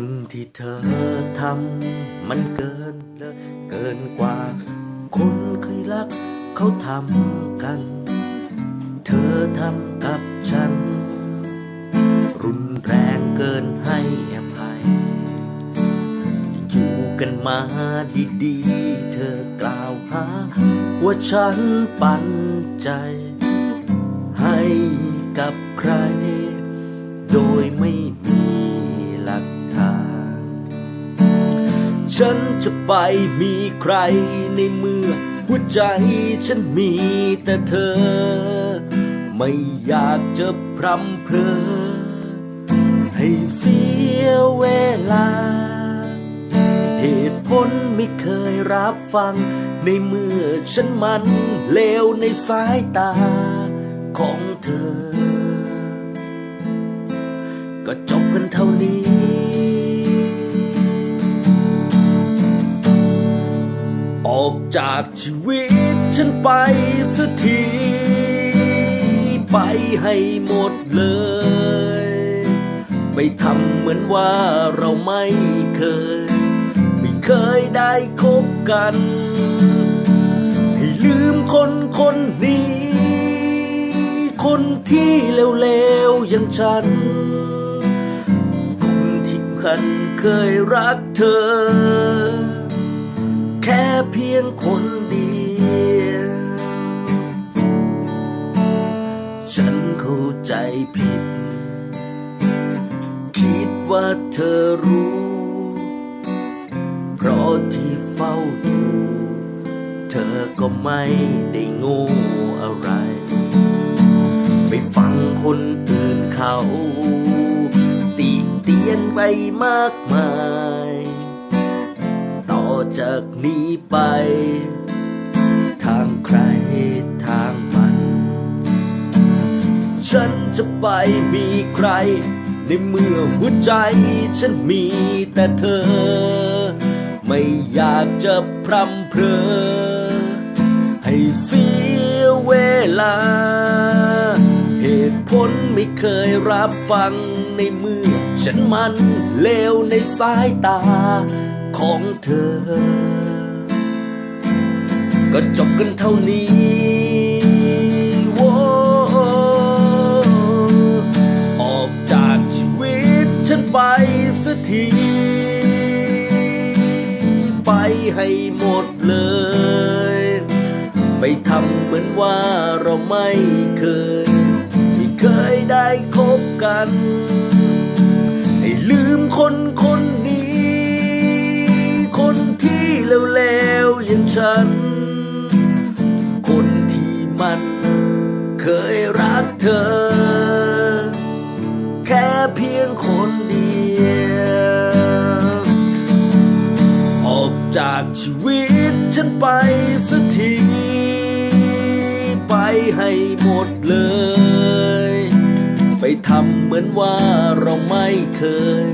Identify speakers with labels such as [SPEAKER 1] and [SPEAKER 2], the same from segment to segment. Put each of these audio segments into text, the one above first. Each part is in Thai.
[SPEAKER 1] ่งที่เธอทำมันเกินเลยเกินกว่า คนเคยรักเขาทำกัน เธอทำกับฉัน รุนแรงเกินให้อภัย อยู่กันมาดีๆ เธอกล่าวหา ว่าฉันปันใจ ให้กับใคร ฉันจะไปมีใครในเมื่อ หัวใจฉันมีแต่เธอ ไม่อยากจะพรำเพรอ ให้เสียเวลา เหตุผลไม่เคยรับฟัง ในเมื่อฉันมันเลวในสายตาของเธอ ก็จบกันเท่านี้ ออกจากชีวิตฉันไปสักที ไปให้หมดเลยไปทำเหมือนว่าเราไม่เคย ไม่เคยได้คบกัน ให้ลืมคนคนนี้ คนที่เลวๆอย่างฉัน คนที่พันเคยรักเธอ ค่เพียงคนเดียว ฉันเข้าใจผิด คิดว่าเธอรู้ เพราะที่เฝ้าดูเธอก็ไม่ได้โง่อะไร ไปฟังคนอื่นเขา ตีเตียนไปมากมาย จากนี้ไป ทางใครทางมัน ฉันจะไปมีใคร ในเมื่อหัวใจฉันมีแต่เธอ ไม่อยากจะพรำเพรอ ให้เสียเวลา เหตุผลไม่เคยรับฟังในเมื่อ ฉันมันเลวในสายตา ของเธอ ก็จบกันเท่านี้ว้ออกจากชีวิตฉันไปสักที ไปให้หมดเลย ไปทำเหมือนว่าเราไม่เคยไม่เคยได้คบกัน ให้ลืมคนคน เลวๆอย่างฉัน คนที่มันเคยรักเธอ แค่เพียงคนเดียวออกจากชีวิตฉันไปสักทีไปให้หมดเลย ไปทำเหมือนว่าเราไม่เคย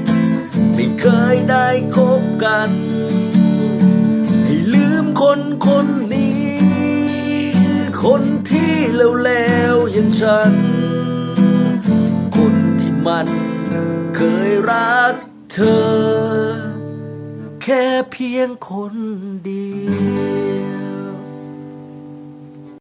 [SPEAKER 1] ไม่เคยได้คบกันให้ลืมคน คนนี้ คนที่เลวๆอย่างฉัน คนที่มันเคยรักเธอ แค่เพียงคนเดียว